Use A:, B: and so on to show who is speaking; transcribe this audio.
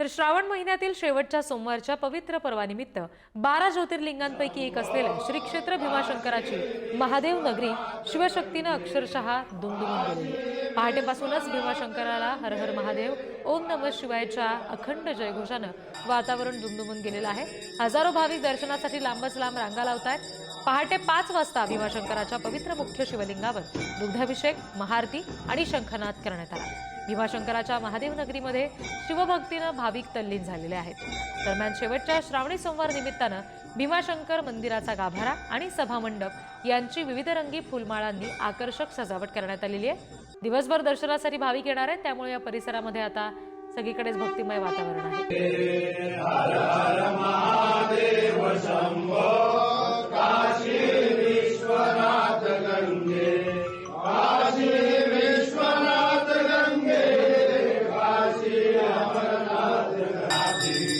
A: तर श्रावण महिन्यातील शेवटच्या सोमवारच्या पवित्र पर्वानिमित्त बारा ज्योतिर्लिंगांपैकी एक असलेल्या श्री क्षेत्र भीमाशंकराची महादेव नगरी शिवशक्तीनं अक्षरशः दुमदुमून गेलेली पहाटेपासूनच भीमाशंकराला हर हर महादेव ओम नम शिवायच्या अखंड जयघोषानं वातावरण दुमदुमून गेलेलं आहे. हजारो भाविक दर्शनासाठी लांबच लांब रांगा लावतायत. पहाटे पाच वाजता भीमाशंकराच्या पवित्र मुख्य शिवलिंगावर दुग्धाभिषेक महाआरती आणि शंखनाद करण्यात आला. भीमाशंकराच्या महादेव नगरीमध्ये शिवभक्तीनं भाविक तल्लीन झालेले आहेत. दरम्यान शेवटच्या श्रावणी सोमवार निमित्तानं भीमाशंकर मंदिराचा गाभारा आणि सभामंडप यांची विविध रंगी फुलमाळांनी आकर्षक सजावट करण्यात आलेली आहे. दिवसभर दर्शनासाठी भाविक येणार आहेत त्यामुळे या परिसरामध्ये आता सगळीकडेच भक्तिमय वातावरण आहे. verdade.